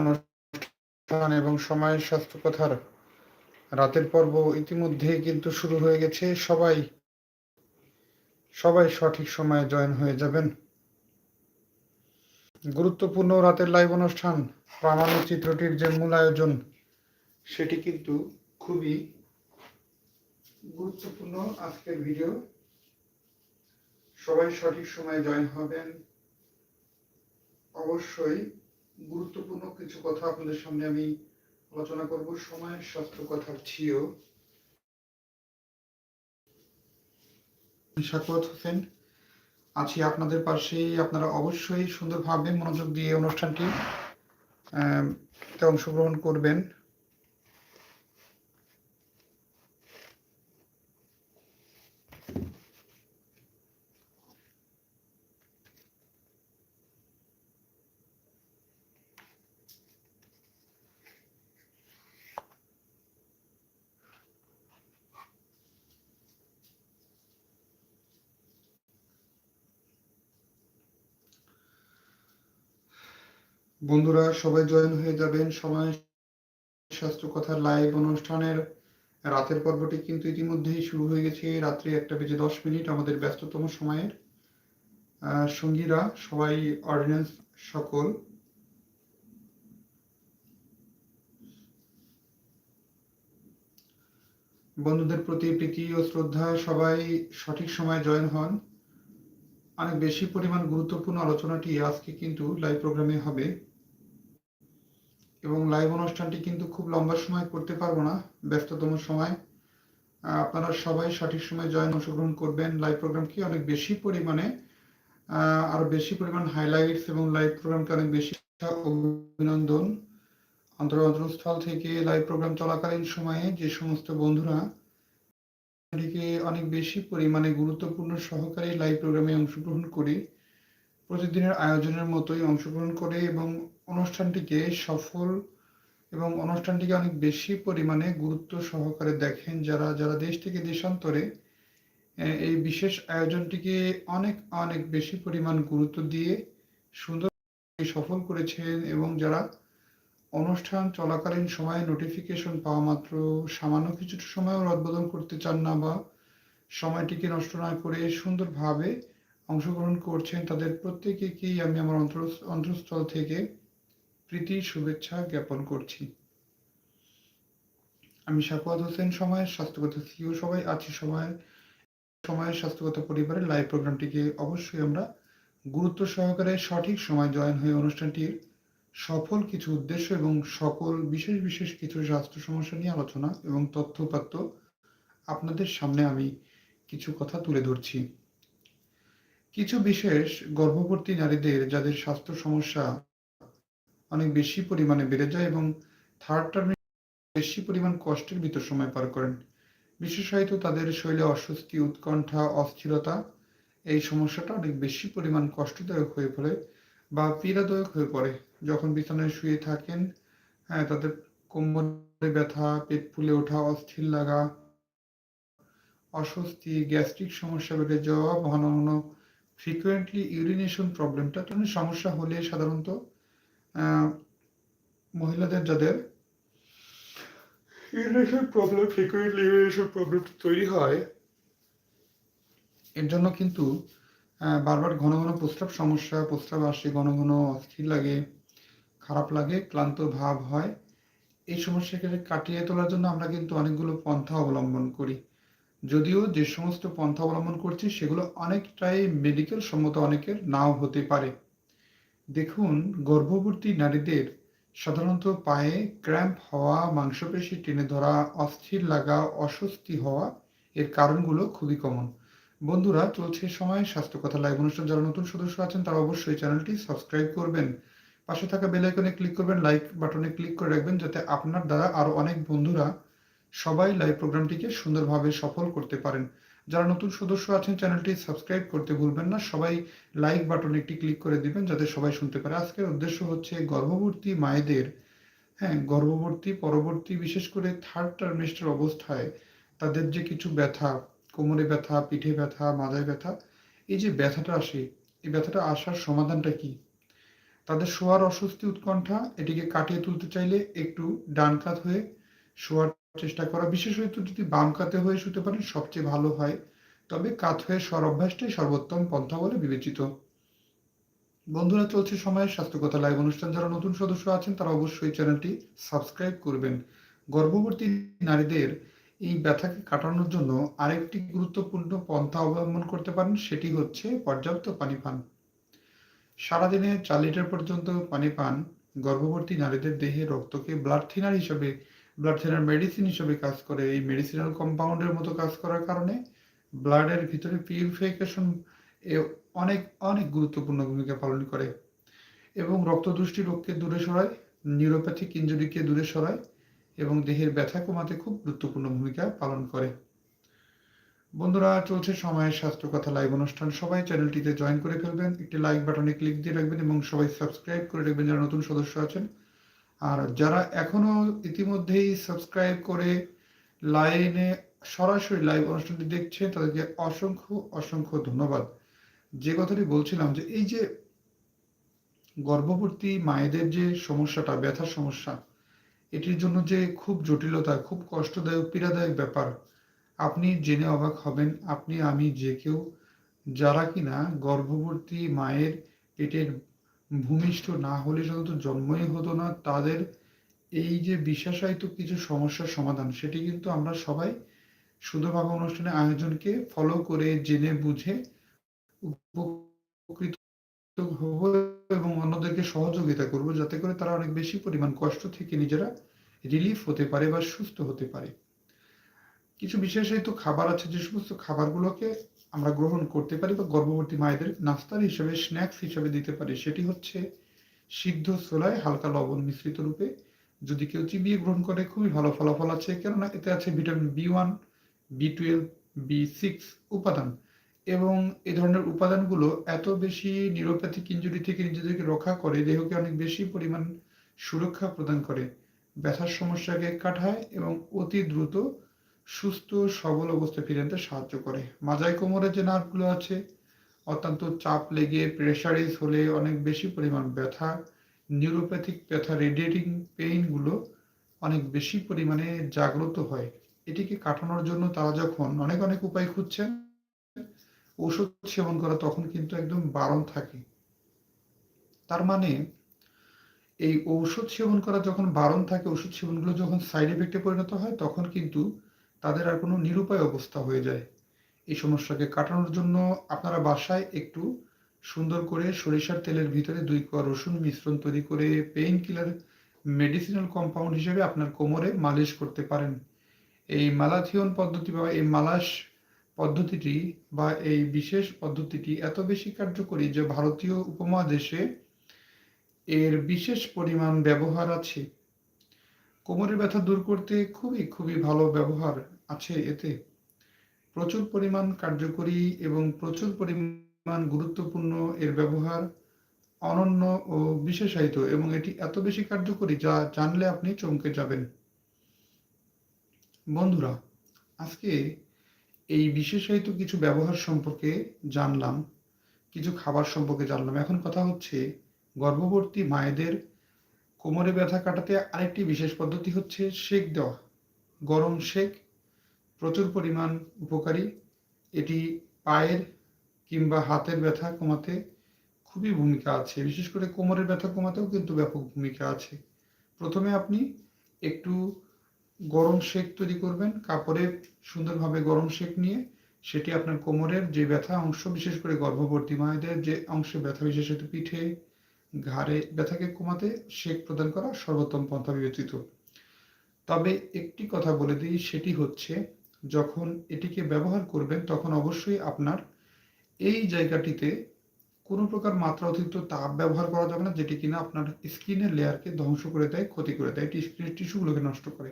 অনুষ্ঠান এবং সময়ের স্বাস্থ্য কথার রাতের পর্ব ইতিমধ্যে কিন্তু শুরু হয়ে গেছে। সবাই সবাই সঠিক সময়ে জয়েন হয়ে যাবেন। গুরুত্বপূর্ণ রাতের লাইভ অনুষ্ঠান, প্রামাণ্য চিত্রটির যে মূল আয়োজন, সেটি কিন্তু খুবই গুরুত্বপূর্ণ আজকের ভিডিও সবাই সঠিক সময়ে জয়েন হবেন। অবশ্যই গুরুত্বপূর্ণ কিছু কথা আপনাদের সামনে আমি আলোচনা করব। সময়ের স্বাস্থ্য কথা ছিও শাকুয়াত হোসেন। আছি আপনাদের পাশে আপনারা অবশ্যই সুন্দরভাবে মনোযোগ দিয়ে অনুষ্ঠানটি অংশগ্রহণ করবেন। বন্ধুরা, সবাই জয়েন হয়ে যাবেন। সময় স্বাস্থ্য কথার লাইভ অনুষ্ঠানের রাতের পর্বটি কিন্তু ইতিমধ্যেই শুরু হয়ে গেছে। রাত্রি একটা বেজে দশ মিনিট, আমাদের ব্যস্ততম সময়ের। সঙ্গীরা, সবাই অর্ডিন্যান্স সকল। বন্ধুদের প্রতি প্রীতি ও শ্রদ্ধা, সবাই সঠিক সময় জয়েন হন। অনেক বেশি পরিমাণ গুরুত্বপূর্ণ আলোচনাটি আজকে কিন্তু লাইভ প্রোগ্রামে হবে। এবং লাইভ অনুষ্ঠানটি কিন্তু খুব লম্বা সময় করতে পারব না, ব্যস্ততম সময়। আপনারা সবাই সঠিক সময় জয়েন অংশগ্রহণ করবেন। লাইভ প্রোগ্রামকে অনেক বেশি পরিমাণে আরও বেশি পরিমাণ হাইলাইটস এবং লাইভ প্রোগ্রামকে অনেক বেশি অভিনন্দন। অন্তর অন্তরস্থল থেকে লাইভ প্রোগ্রাম চলাকালীন সময়ে যে সমস্ত বন্ধুরা অনেক বেশি পরিমাণে গুরুত্বপূর্ণ সহকারী লাইভ প্রোগ্রামে অংশগ্রহণ করে, প্রতিদিনের আয়োজনের মতোই অংশগ্রহণ করে এবং অনুষ্ঠানটিকে সফল এবং অনুষ্ঠানটিকে অনেক বেশি পরিমাণে গুরুত্ব সহকারে দেখেন যারা যারা দেশ থেকে দেশান্তরে এই বিশেষ আয়োজনটিকে অনেক অনেক বেশি পরিমাণ গুরুত্ব দিয়ে সুন্দর সফল করেছেন এবং যারা অনুষ্ঠান চলাকালীন সময়ে নোটিফিকেশন পাওয়া মাত্র সামান্য কিছুটা সময়ও রদবদল করতে চান না বা সময়টিকে নষ্ট না করে সুন্দরভাবে অংশগ্রহণ করছেন, তাদের প্রত্যেকেকেই আমি আমার অন্তর অন্তঃস্থল থেকে প্রীতি, শুভেচ্ছা জ্ঞাপন করছি। আমি সাকুয়াত হোসেন সময়ের স্বাস্থ্যগত সিও সবাই আছি সময় সময়ের স্বাস্থ্যগত পরিবারের লাইভ প্রোগ্রামটিকে অবশ্যই আমরা গুরুত্ব সহকারে সঠিক সময় জয়েন হয়ে অনুষ্ঠানটির সফল কিছু উদ্দেশ্য এবং সকল বিশেষ বিশেষ কিছু স্বাস্থ্য সমস্যা নিয়ে আলোচনা এবং তথ্যপাত্য আপনাদের সামনে আমি কিছু কথা তুলে ধরছি। কিছু বিশেষ গর্ভবতী নারীদের যাদের স্বাস্থ্য সমস্যা অনেক বেশি পরিমাণে বেড়ে যায় এবং থার্ড টার্মে বেশি পরিমাণ কষ্টের ভিতর সময় পার করেন। বিশেষত তাদের শরীরে অস্বস্তি, উৎকণ্ঠা, অস্থিরতা, এই সমস্যাটা অনেক বেশি পরিমাণ কষ্টদায়ক হয়ে পড়ে বা পীড়াদায়ক হয়ে পড়ে। যখন বিছানায় শুয়ে থাকেন হ্যাঁ তাদের কোমরে ব্যথা, পেট ফুলে ওঠা, অস্থির লাগা, অস্বস্তি, গ্যাস্ট্রিক সমস্যা বেড়ে যাওয়া, ঘন ঘন ফ্রিকুয়েন্টলি ইউরিনেশন প্রবলেমটা সমস্যা হলে সাধারণত মহিলাদের যাদের urination problem frequently urination problem তৈরি হয়। এর জন্য কিন্তু বারবার ঘন ঘন প্রস্রাব সমস্যা প্রস্রাব আসে ঘন ঘন অস্থির লাগে খারাপ লাগে ক্লান্ত ভাব হয়। এই সমস্যাকে কাটিয়ে তোলার জন্য আমরা কিন্তু অনেকগুলো পন্থা অবলম্বন করি। যদিও যে সমস্ত পন্থা অবলম্বন করছি সেগুলো অনেকটাই মেডিকেল সম্মত অনেকের নাও হতে পারে। দেখুন, গর্ভবতী নারীদের সাধারণত পায়ে ক্র্যাম্প হওয়া, মাংসপেশি টেনে ধরা, অস্থির লাগা, অস্বস্তি হওয়া এর কারণগুলো খুবই কমন বন্ধুরা, চলছে সময় স্বাস্থ্য কথা লাইভ অনুষ্ঠান, যারা নতুন সদস্য আছেন তারা অবশ্যই চ্যানেলটি সাবস্ক্রাইব করবেন। পাশে থাকা বেল আইকনে ক্লিক করবেন লাইক বাটনে ক্লিক করে রাখবেন যাতে আপনার দ্বারা আরও অনেক বন্ধুরা সবাই লাইভ প্রোগ্রামটিকে সুন্দরভাবে সফল করতে পারেন। যারা নতুন সদস্য আছেন, চ্যানেলটি সাবস্ক্রাইব করতে ভুলবেন না। সবাই লাইক বাটন একটি ক্লিক করে দিবেন যাতে সবাই শুনতে পারে। আজকের উদ্দেশ্য হচ্ছে গর্ভবতী মায়েদের হ্যাঁ গর্ভবতী, পরবর্তী, বিশেষ করে থার্ড টার্মিস্টার অবস্থায় তাদের যে কিছু ব্যথা, কোমরে ব্যথা, পিঠে ব্যথা মাথায় ব্যথা, এই যে ব্যথাটা আসে, এই ব্যথাটা আসার সমাধানটা কি? তাদের শোয়ার অস্বস্তি উৎকণ্ঠা, এটিকে কাটিয়ে তুলতে চাইলে একটু ডান কাত হয়ে শোয়ার চেষ্টা করা। বিশেষত যদি বাম কাতে হয়ে শুতে পারেন, সবচেয়ে ভালো হয়। তবে কাত হয়ে শোয়ার অভ্যাসটাই সর্বোত্তম পন্থা বলে বিবেচিত। বন্ধুরা, চলছে সময়ের স্বাস্থ্যকতা লাইভ অনুষ্ঠান। যারা নতুন সদস্য আছেন, তারা অবশ্যই চ্যানেলটি সাবস্ক্রাইব করবেন। গর্ভবতী নারীদের এই ব্যথাকে কাটানোর জন্য আরেকটি গুরুত্বপূর্ণ পন্থা অবলম্বন করতে পারেন, সেটি হচ্ছে পর্যাপ্ত পানি পান। সারাদিনে চার লিটার পর্যন্ত পানি পান গর্ভবতী নারীদের দেহে রক্তকে ব্লাড থিনার হিসেবে ব্লাড থিনার মেডিসিন হিসেবে কাজ করে। এই মেডিসিনাল কম্পাউন্ডের মতো কাজ করার কারণে ব্লাডের ভিতরে পিউরিফিকেশন অনেক অনেক গুরুত্বপূর্ণ ভূমিকা পালন করে এবং রক্তদুষ্টি রোগকে দূরে সরায় নিউরোপ্যাথিক ইঞ্জুরিকে দূরে সরায় এবং দেহের ব্যথা কমাতে খুব গুরুত্বপূর্ণ ভূমিকা পালন করে। বন্ধুরা, চলছে সময়ের স্বাস্থ্য কথা লাইভ অনুষ্ঠান। সবাই চ্যানেলটিতে জয়েন করে ফেলবেন, একটি লাইক বাটনে ক্লিক দিয়ে রাখবেন এবং সবাই সাবস্ক্রাইব করে রাখবেন যারা নতুন সদস্য আছেন। আর যারা এখনও ইতিমধ্যেই সাবস্ক্রাইব করে লাইনে সরাসরি লাইভ অনুষ্ঠানটি দেখছে তাদেরকে অসংখ্য অসংখ্য ধন্যবাদ। যে কথাটি বলছিলাম যে এই যে গর্ভবতী মায়েদের যে সমস্যাটা, ব্যথার সমস্যা, এটির জন্য যে খুব জটিলতা, খুব কষ্টদায়ক, পীড়াদায়ক ব্যাপার, আপনি জেনে অবাক হবেন, আপনি, আমি, যে কেউ, যারা কিনা গর্ভবতী মায়ের পেটের ভূমিষ্ঠ না হলে সাধারণত জন্মই হতো না। তাদের এই যে বিশ্বাসায়িত কিছু সমস্যার সমাধান, সেটি কিন্তু আমরা সবাই শুধুভাবে অনুষ্ঠানের আয়োজনকে ফলো করে জেনে বুঝে উপকৃত হব এবং অন্যদেরকে সহযোগিতা করব, যাতে করে তারা অনেক বেশি পরিমাণ কষ্ট থেকে নিজেরা রিলিফ হতে পারে বা সুস্থ হতে পারে। কিছু বিশেষায়িত খাবার আছে, যে সমস্ত খাবারগুলোকে আমরা গ্রহণ করতে পারি বা গর্ভবতী মায়েদের নাস্তার হিসেবে, স্ন্যাক্স হিসেবে দিতে পারি। সেটি হচ্ছে সিদ্ধ ছোলায় হালকা লবণ মিশ্রিত রূপে। যদি কেউ চিবিয়ে গ্রহণ করে, খুবই ভালো ফলাফল আছে, কেননা এতে আছে vitamin B one, B twelve, B six উপাদান। এবং এ ধরনের উপাদানগুলো এত বেশি নিউরোপ্যাথিক ইঞ্জুরি থেকে নিজেদেরকে রক্ষা করে, দেহকে অনেক বেশি পরিমাণ সুরক্ষা প্রদান করে। ব্যথার সমস্যাকে কাটায় এবং অতি দ্রুত সুস্থ, সবল অবস্থায় ফিরে আনতে সাহায্য করে। মাজাই কোমরের যে নার্ভগুলো আছে, অত্যন্ত চাপ লেগে প্রেশারিজ হলে অনেক বেশি পরিমাণ ব্যথা, নিউরোপ্যাথিক ব্যথা, রেডিয়েটিং পেইনগুলো অনেক বেশি পরিমাণে জাগ্রত হয়। এটিকে কাটানোর জন্য তারা যখন অনেক অনেক উপায় খুঁজছেন, ওষুধ সেবন করা তখন কিন্তু একদম বারণ থাকে। তার মানে এই ঔষধ সেবন করা যখন বারণ থাকে ওষুধ সেবনগুলো যখন সাইড এফেক্টে পরিণত হয়, তখন কিন্তু তাদের আর কোনো নিরুপায় অবস্থা হয়ে যায়। এই সমস্যাকে কাটানোর জন্য আপনারা বাসায় একটু সুন্দর করে সরিষার তেলের ভিতরে দুই কোয়া রসুন মিশ্রণ তৈরি করে পেইন কিলার মেডিসিনাল কম্পাউন্ড হিসেবে আপনার কোমরে মালিশ করতে পারেন। এই মালাথিয়ন পদ্ধতি বা এই মালাস পদ্ধতিটি বা এই বিশেষ পদ্ধতিটি এত বেশি কার্যকরী যে ভারতীয় উপমহাদেশে এর বিশেষ পরিমাণ ব্যবহার আছে। কোমরের ব্যথা দূর করতে খুবই খুবই ভালো ব্যবহার আছে এতে। প্রচুর পরিমাণ কার্যকরী এবং প্রচুর পরিমাণ গুরুত্বপূর্ণ এর ব্যবহার অনন্য ও বিশেষায়িত এবং এটি এত বেশি কার্যকরী যা জানলে আপনি চমকে যাবেন। বন্ধুরা, আজকে এই বিশেষায়িত কিছু ব্যবহার সম্পর্কে জানলাম, কিছু খাবার সম্পর্কে জানলাম। এখন কথা হচ্ছে গর্ভবতী মায়েদের কোমরে ব্যথা কাটাতে আরেকটি বিশেষ পদ্ধতি হচ্ছে শেক দেওয়া। গরম শেক প্রচুর পরিমাণ উপকারী। এটি পায়ের কিংবা হাতের ব্যথা কমাতে খুবই ভূমিকা আছে। বিশেষ করে কোমরের ব্যথা কমাতেও কিন্তু ব্যাপক ভূমিকা আছে। প্রথমে আপনি একটু গরম শেক তৈরি করবেন। কাপড়ে সুন্দরভাবে গরম শেক নিয়ে সেটি আপনার কোমরের যে ব্যথা অংশ, বিশেষ করে গর্ভবতী মায়েদের যে অংশে ব্যথা, বিশেষত পিঠে ঘাড়ে ব্যথাকে কমাতে শেক প্রদান করা সর্বোত্তম পন্থা বিবেচিত। তবে একটি কথা বলে দিই, সেটি হচ্ছে, যখন এটিকে ব্যবহার করবেন, তখন অবশ্যই আপনার এই জায়গাটিতে কোনো প্রকার মাত্রা অতিরিক্ত তাপ ব্যবহার করা যাবে না, যেটি কিনা আপনার স্কিনের লেয়ারকে ধ্বংস করে দেয়, ক্ষতি করে দেয় এটি স্কিনের টিস্যুগুলোকে নষ্ট করে।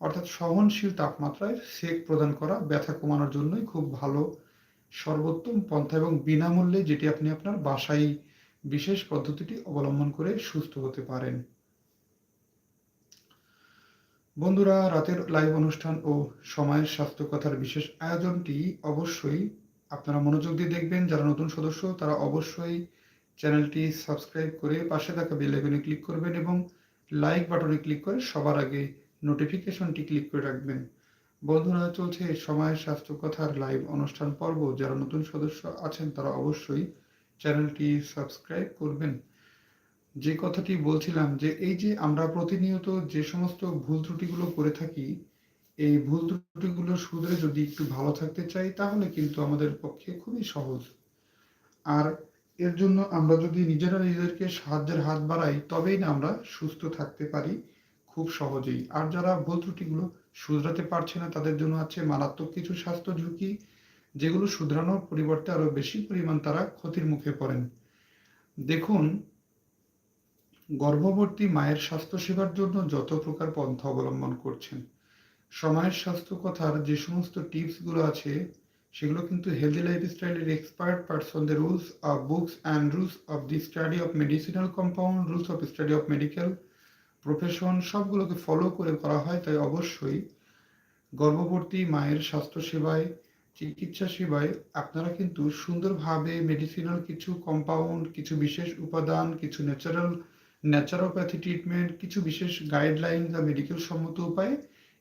অর্থাৎ সহনশীল তাপমাত্রায় সেক প্রদান করা, ব্যথা কমানোর জন্যই খুব ভালো সর্বোত্তম পন্থা এবং বিনামূল্যে যেটি আপনি আপনার বাসায় বিশেষ পদ্ধতিটি অবলম্বন করে সুস্থ হতে পারেন। বন্ধুরা, রাতের লাইভ অনুষ্ঠান ও সময়ের স্বাস্থ্য কথার বিশেষ আয়োজনটি অবশ্যই আপনারা মনোযোগ দিয়ে দেখবেন। যারা নতুন সদস্য, তারা অবশ্যই চ্যানেলটি সাবস্ক্রাইব করে পাশে থাকা বেল আইকনে ক্লিক করবেন এবং লাইক বাটনে ক্লিক করে সবার আগে নোটিফিকেশনটি ক্লিক করে রাখবেন। বন্ধুরা, চলছে সময়ের স্বাস্থ্য কথার লাইভ অনুষ্ঠান পর্ব। যারা নতুন সদস্য আছেন, তারা অবশ্যই চ্যানেলটি সাবস্ক্রাইব করবেন। যে কথাটি বলছিলাম যে, এই যে আমরা প্রতিনিয়ত যে সমস্ত ভুল ত্রুটিগুলো করে থাকি, এই ভুল ত্রুটিগুলো শুধরে যদি একটু ভালো থাকতে চাই, তাহলে কিন্তু আমাদের পক্ষে খুবই সহজ। আর এর জন্য আমরা যদি নিজেরা নিজেদেরকে সাহায্যের হাত বাড়াই, তবেই না আমরা সুস্থ থাকতে পারি খুব সহজেই। আর যারা ভুল ত্রুটিগুলো শুধরাতে পারছে না, তাদের জন্য আছে মারাত্মক কিছু স্বাস্থ্য ঝুঁকি যেগুলো শুধরানোর পরিবর্তে আরও বেশি পরিমাণ তারা ক্ষতির মুখে পড়েন। দেখুন, গর্ভবতী মায়ের স্বাস্থ্য সেবার জন্য যত প্রকার পন্থা অবলম্বন করছেন, সময়ের স্বাস্থ্য কথার যে সমস্ত টিপসগুলো আছে, সেগুলো কিন্তু healthy লাইফস্টাইলের expert person the rules of books and rules of the study of medicinal compound rules of study of medical profession সবগুলোকে ফলো করে করা হয়, তাই অবশ্যই গর্ভবতী মায়ের স্বাস্থ্য সেবায় চিকিৎসা সেবায় আপনারা কিন্তু সুন্দরভাবে মেডিসিনাল কিছু কম্পাউন্ড কিছু বিশেষ উপাদান, কিছু ন্যাচারাল ন্যাচারোপ্যাথি ট্রিটমেন্ট কিছু বিশেষ গাইডলাইন বা মেডিকেল সম্মত উপায়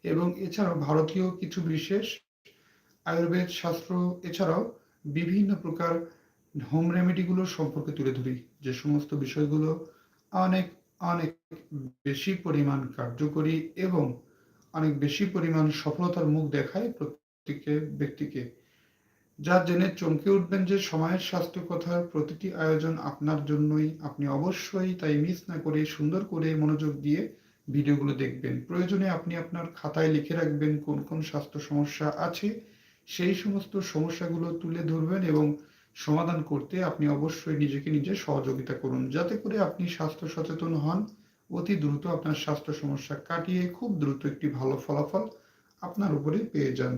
এবং এছাড়াও ভারতীয় কিছু বিশেষ আয়ুর্বেদ শাস্ত্র, এছাড়াও বিভিন্ন প্রকার হোম রেমেডিগুলো সম্পর্কে তুলে ধরি। যে সমস্ত বিষয়গুলো অনেক অনেক বেশি পরিমাণ কার্যকরী এবং অনেক বেশি পরিমাণ সফলতার মুখ দেখায় প্রত্যেকে ব্যক্তিকে। যা জেনে চমকে উঠবেন যে সময়ের স্বাস্থ্য কথার প্রতিটি আয়োজন আপনার জন্যই। আপনি অবশ্যই তাই মিস না করে, সুন্দর করে মনোযোগ দিয়ে ভিডিওগুলো দেখবেন। প্রয়োজনে আপনি আপনার খাতায় লিখে রাখবেন কোন কোন স্বাস্থ্য সমস্যা আছে। সেই সমস্ত সমস্যাগুলো তুলে ধরবেন এবং সমাধান করতে আপনি অবশ্যই নিজেকে নিজে সহযোগিতা করুন। যাতে করে আপনি স্বাস্থ্য সচেতন হন। অতি দ্রুত আপনার স্বাস্থ্য সমস্যা কাটিয়ে খুব দ্রুত একটি ভালো ফলাফল আপনার উপরে পেয়ে যান।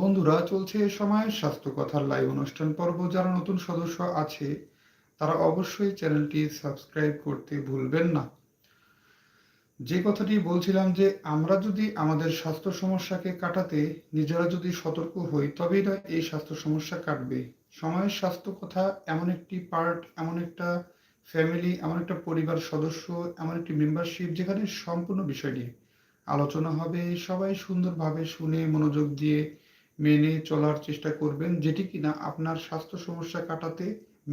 বন্ধুরা, চলছে এ সময় স্বাস্থ্য কথার লাইভ অনুষ্ঠান পর্ব। যারা নতুন সদস্য আছে, তারা অবশ্যই চ্যানেলটি সাবস্ক্রাইব করতে ভুলবেন না। যে কথাটি বলছিলাম যে, আমরা যদি আমাদের স্বাস্থ্য সমস্যাকে কাটাতে নিজেরা যদি সতর্ক হই, তবেই না এই স্বাস্থ্য সমস্যা কাটবে। সময়ের স্বাস্থ্য কথা এমন একটি পার্ট এমন একটা ফ্যামিলি এমন একটা পরিবার সদস্য, এমন একটি মেম্বারশিপ যেখানে সম্পূর্ণ বিষয় নিয়ে আলোচনা হবে। সবাই সুন্দরভাবে শুনে, মনোযোগ দিয়ে মেনে চলার চেষ্টা করবেন, যেটি কিনা আপনার স্বাস্থ্য সমস্যা কাটাতে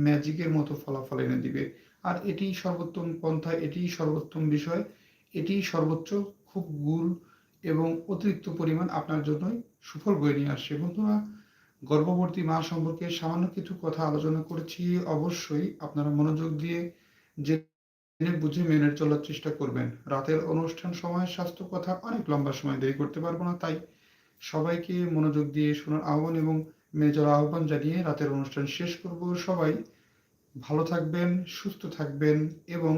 ম্যাজিকের মতো ফলাফল এনে দিবে। আর এটি সর্বোত্তম পন্থা, এটি সর্বোত্তম বিষয়, এটি সর্বোচ্চ খুব গুল এবং অতিরিক্ত পরিমাণ আপনার জন্যই সুফল বয়ে নিয়ে আসছে বন্ধুরা, গর্ভবতী মা সম্পর্কে সামান্য কিছু কথা আলোচনা করেছি, অবশ্যই আপনারা মনোযোগ দিয়ে যে বুঝে মেনে চলার চেষ্টা করবেন। রাতের অনুষ্ঠান সময়, স্বাস্থ্য কথা অনেক লম্বা সময় দেরি করতে পারব না, তাই সবাইকে মনোযোগ দিয়ে শোনার আহ্বান এবং মেজর আহ্বান জানিয়ে রাতের অনুষ্ঠান শেষ করব। সবাই ভালো থাকবেন, সুস্থ থাকবেন এবং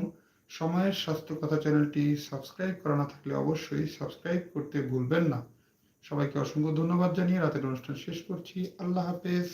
সময়ের স্বাস্থ্য কথা চ্যানেলটি সাবস্ক্রাইব করা না থাকলে অবশ্যই সাবস্ক্রাইব করতে ভুলবেন না। সবাইকে অসংখ্য ধন্যবাদ জানিয়ে রাতের অনুষ্ঠান শেষ করছি। আল্লাহ হাফেজ।